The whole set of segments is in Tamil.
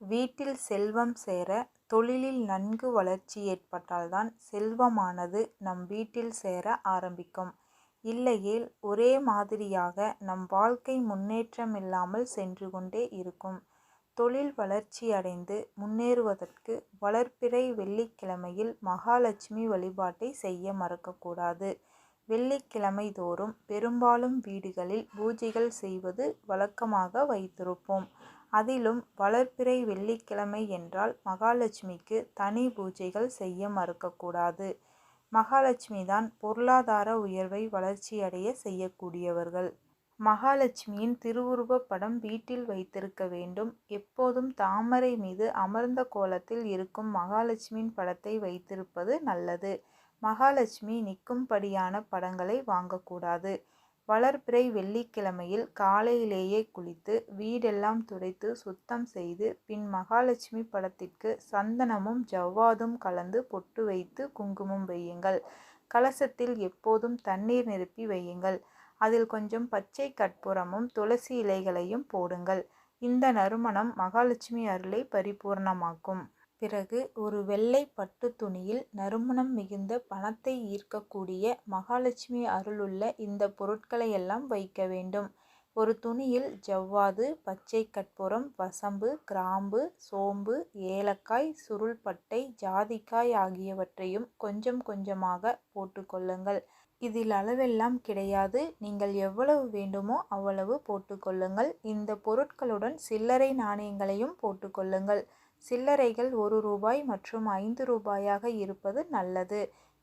வீட்டில் செல்வம் சேர தொழிலில் நன்கு வளர்ச்சி ஏற்பட்டால் தான் செல்வமானது நம் வீட்டில் சேர ஆரம்பிக்கும். இல்லையேல் ஒரே மாதிரியாக நம் வாழ்க்கை முன்னேற்றமில்லாமல் சென்று கொண்டே இருக்கும். தொழில் வளர்ச்சியடைந்து முன்னேறுவதற்கு வளர்ப்பிறை வெள்ளிக்கிழமையில் மகாலட்சுமி வழிபாட்டை செய்ய மறக்கக்கூடாது. வெள்ளிக்கிழமை தோறும் பெரும்பாலும் வீடுகளில் பூஜைகள் செய்வது வழக்கமாக வைத்திருப்போம். அதிலும் வளர்பிறை வெள்ளிக்கிழமை என்றால் மகாலட்சுமிக்கு தனி பூஜைகள் செய்ய மறுக்கக்கூடாது மகாலட்சுமி தான் பொருளாதார உயர்வை வளர்ச்சியடைய செய்யக்கூடியவர்கள். மகாலட்சுமியின் திருவுருவப் படம் வீட்டில் வைத்திருக்க வேண்டும். எப்போதும் தாமரை மீது அமர்ந்த கோலத்தில் இருக்கும் மகாலட்சுமியின் படத்தை வைத்திருப்பது நல்லது. மகாலட்சுமி நிற்கும்படியான படங்களை வாங்கக்கூடாது. வளர்பிறை வெள்ளிக்கிழமையில் காலையிலேயே குளித்து வீடெல்லாம் துடைத்து சுத்தம் செய்து பின் மகாலட்சுமி படத்திற்கு சந்தனமும் ஜவ்வாதும் கலந்து பொட்டு வைத்து குங்குமம் வையுங்கள். கலசத்தில் எப்போதும் தண்ணீர் நிரப்பி வையுங்கள். அதில் கொஞ்சம் பச்சை கற்பூரமும் துளசி இலைகளையும் போடுங்கள். இந்த நறுமணம் மகாலட்சுமி அருளை பரிபூரணமாக்கும். பிறகு ஒரு வெள்ளை பட்டு துணியில் நறுமணம் மிகுந்த பணத்தை ஈர்க்கக்கூடிய மகாலட்சுமி அருளுள்ள இந்த பொருட்களையெல்லாம் வைக்க வேண்டும். ஒரு துணியில் ஜவ்வாது பச்சை கற்பூரம் வசம்பு கிராம்பு சோம்பு ஏலக்காய் சுருள்பட்டை ஜாதிக்காய் ஆகியவற்றையும் கொஞ்சம் கொஞ்சமாக போட்டுக்கொள்ளுங்கள் இதில் அளவெல்லாம் கிடையாது. நீங்கள் எவ்வளவு வேண்டுமோ அவ்வளவு போட்டுக்கொள்ளுங்கள் இந்த பொருட்களுடன் சில்லறை நாணயங்களையும் போட்டுக்கொள்ளுங்கள் சில்லறைகள் ஒரு ரூபாய் மற்றும் ஐந்து ரூபாயாக இருப்பது நல்லது.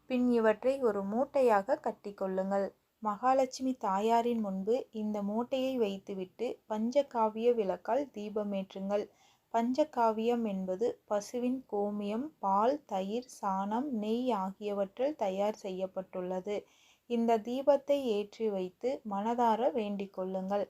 பின் இவற்றை ஒரு மூட்டையாக கட்டிக்கொள்ளுங்கள் மகாலட்சுமி தாயாரின் முன்பு இந்த மூட்டையை வைத்துவிட்டு பஞ்சகாவிய விளக்கால் தீபமேற்றுங்கள். பஞ்சகாவியம் என்பது பசுவின் கோமியம் பால் தயிர் சாணம் நெய் ஆகியவற்றில் தயார் செய்யப்பட்டுள்ளது. இந்த தீபத்தை ஏற்றி வைத்து மனதார வேண்டிக் கொள்ளுங்கள்.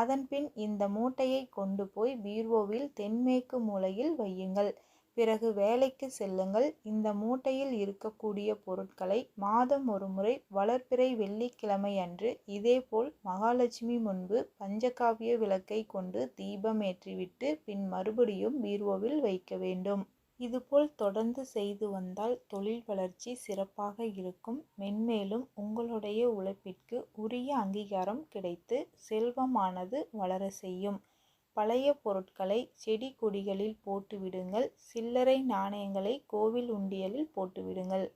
அதன்பின் இந்த மூட்டையை கொண்டு போய் பீர்வோவில் தென்மேற்கு மூலையில் வையுங்கள். பிறகு வேலைக்கு செல்லுங்கள். இந்த மூட்டையில் இருக்கக்கூடிய பொருட்களை மாதம் ஒருமுறை வெள்ளிக்கிழமை வெள்ளிக்கிழமையன்று இதேபோல் மகாலட்சுமி முன்பு பஞ்சகாவிய விளக்கை கொண்டு தீபமேற்றிவிட்டு பின் மறுபடியும் பீர்வோவில் வைக்க வேண்டும். இதுபோல் தொடர்ந்து செய்து வந்தால் தொழில் வளர்ச்சி சிறப்பாக இருக்கும். மென்மேலும் உங்களுடைய உழைப்பிற்கு உரிய அங்கீகாரம் கிடைத்து செல்வமானது வளர செய்யும். பழைய பொருட்களை செடி கொடிகளில் போட்டுவிடுங்கள் சில்லறை நாணயங்களை கோவில் உண்டியலில் போட்டுவிடுங்கள்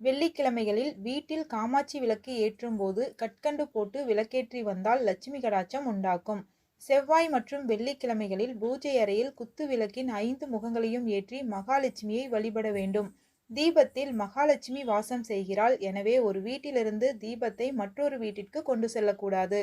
வெள்ளிக்கிழமைகளில் வீட்டில் காமாட்சி விளக்கு ஏற்றும் போது கற்கண்டு போட்டு விளக்கேற்றி வந்தால் லட்சுமி கடாட்சம் உண்டாக்கும் செவ்வாய் மற்றும் வெள்ளிக்கிழமைகளில் பூஜை அறையில் குத்து விளக்கின் ஐந்து முகங்களையும் ஏற்றி மகாலட்சுமியை வழிபட வேண்டும். தீபத்தில் மகாலட்சுமி வாசம் செய்கிறாள். எனவே ஒரு வீட்டிலிருந்து தீபத்தை மற்றொரு வீட்டிற்கு கொண்டு செல்லக்கூடாது.